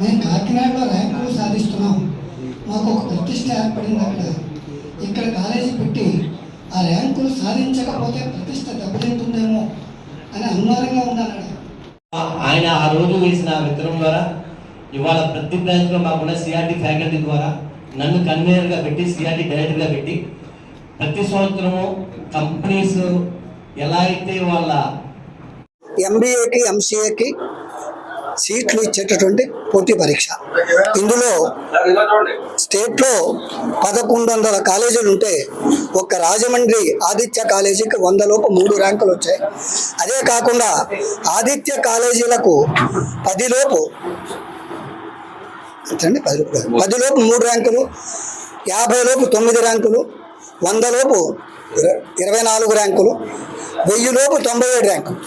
మేము కాకినాడలో ర్యాంకులు సాధిస్తున్నాం. మాకు ఒక ప్రతిష్ట ఏర్పడింది అక్కడ. ఇక్కడ కాలేజీ పెట్టి ఆ ర్యాంకులు సాధించకపోతే ప్రతిష్ట దెబ్బతింటుందేమో అని అనుమానంగా ఉందన్నాడు ఆ- ఆయన ఆ రోజు వేసిన విత్తనం ద్వారా ఇవాళ ప్రతి బ్రాంచ్లో మాకున్న సిఆర్టీ ఫ్యాకల్టీ ద్వారా నన్ను కన్వీనర్గా పెట్టి సిఆర్టీ డైరెక్టర్గా పెట్టి ప్రతి సంవత్సరము కంపెనీస్ ఎలా అయితే వాళ్ళ ఎంబీఏకి ఎంసీఏకి సీట్లు ఇచ్చేటటువంటి పోటీ పరీక్ష. ఇందులో స్టేట్లో పదకొండు వందల కాలేజీలు ఉంటే ఒక రాజమండ్రి ఆదిత్య కాలేజీకి వందలోపు మూడు ర్యాంకులు వచ్చాయి. అదే కాకుండా ఆదిత్య కాలేజీలకు పదిలోపు ఎంతండి పది లోపు పదిలోపు మూడు ర్యాంకులు యాభై లోపు తొమ్మిది ర్యాంకులు వందలోపు ఇరవై నాలుగు ర్యాంకులు వెయ్యిలోపు తొంభై ఏడు ర్యాంకులు.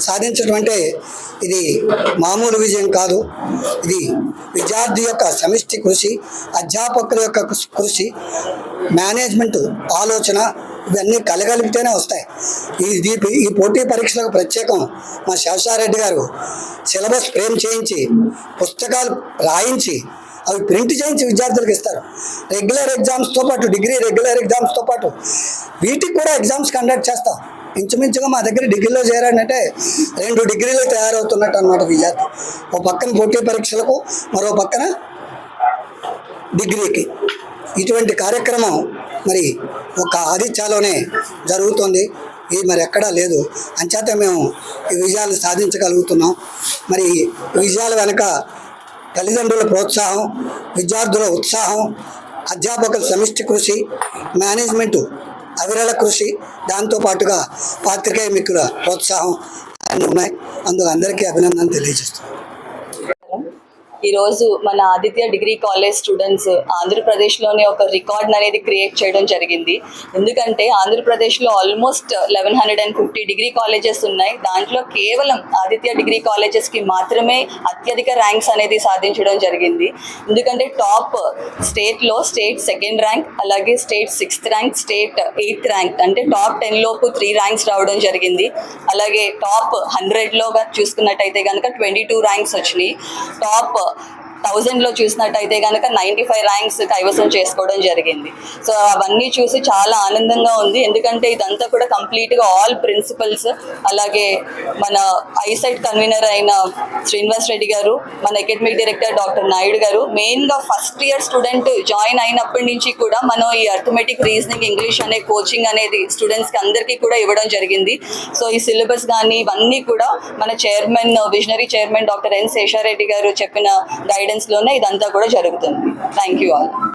సాధించడం అంటే ఇది మామూలు విజయం కాదు. ఇది విద్యార్థి యొక్క సమిష్టి కృషి అధ్యాపకుల యొక్క కృషి- మేనేజ్మెంట్ ఆలోచన ఇవన్నీ కలగలిపితేనే వస్తాయి. ఈ ఈ- ఈ పోటీ పరీక్షలకు ప్రత్యేకం మా శేషారెడ్డి గారు. సిలబస్ ఫ్రేమ్ చేయించి పుస్తకాలు రాయించి అవి ప్రింట్ చేయించి విద్యార్థులకు ఇస్తారు. రెగ్యులర్ ఎగ్జామ్స్తో పాటు డిగ్రీ రెగ్యులర్ ఎగ్జామ్స్తో పాటు వీటికి కూడా ఎగ్జామ్స్ కండక్ట్ చేస్తాం. ఇంచుమించుగా మా దగ్గర డిగ్రీలో చేరాడంటే రెండు డిగ్రీలు తయారవుతున్నట్టు అనమాట విద్యార్థి. ఓ పక్కన పోటీ పరీక్షలకు మరో పక్కన డిగ్రీకి. ఇటువంటి కార్యక్రమం మరి ఒక ఆదిత్యాలోనే జరుగుతుంది. ఇది మరి ఎక్కడా లేదు. అంచేత మేము ఈ విజయాలు సాధించగలుగుతున్నాం. మరి విజయాల వెనుక తల్లిదండ్రుల ప్రోత్సాహం విద్యార్థుల ఉత్సాహం అధ్యాపకుల సమిష్టి కృషి మేనేజ్మెంటు అవిరళ కృషి దాంతో పాటుగా పాత్రికేయ మిక్కుల ప్రోత్సాహం అన్నీ ఉన్నాయి. అందుకు అందరికీ అభినందన తెలియజేస్తున్నాను. ఈరోజు మన ఆదిత్య డిగ్రీ కాలేజ్ స్టూడెంట్స్ ఆంధ్రప్రదేశ్లోనే ఒక రికార్డ్ అనేది క్రియేట్ చేయడం జరిగింది. ఎందుకంటే ఆంధ్రప్రదేశ్లో almost eleven hundred and fifty degree colleges ఉన్నాయి. దాంట్లో కేవలం ఆదిత్య డిగ్రీ కాలేజెస్కి మాత్రమే అత్యధిక ర్యాంక్స్ అనేది సాధించడం జరిగింది. ఎందుకంటే టాప్ స్టేట్లో స్టేట్ సెకండ్ ర్యాంక్ అలాగే state sixth rank state eighth rank అంటే టాప్ టెన్ లోపు త్రీ ర్యాంక్స్ రావడం జరిగింది. అలాగే టాప్ హండ్రెడ్లో చూసుకున్నట్టయితే కనుక ట్వంటీ టూ ర్యాంక్స్ వచ్చినాయి. Top off. థౌజండ్లో చూసినట్టయితే కనుక నైంటీ ఫైవ్ ర్యాంక్స్ కైవసం చేసుకోవడం జరిగింది. సో అవన్నీ చూసి చాలా ఆనందంగా ఉంది. ఎందుకంటే ఇదంతా కూడా కంప్లీట్గా ఆల్ ప్రిన్సిపల్స్ అలాగే మన ఐసైట్ కన్వీనర్ అయిన శ్రీనివాస్ రెడ్డి గారు మన అకాడమిక్ డైరెక్టర్ డాక్టర్ నాయుడు గారు మెయిన్గా ఫస్ట్ ఇయర్ స్టూడెంట్ జాయిన్ అయినప్పటి నుంచి కూడా మనం ఈ అర్థమెటిక్ రీజనింగ్ ఇంగ్లీష్ అనే కోచింగ్ అనేది స్టూడెంట్స్కి అందరికీ కూడా ఇవ్వడం జరిగింది. సో ఈ సిలబస్ కానీ ఇవన్నీ కూడా మన chairman visionary chairman doctor N Seshareddy గారు చెప్పిన గైడ్ గైడెన్స్లోనే ఇదంతా కూడా జరుగుతుంది. Thank you all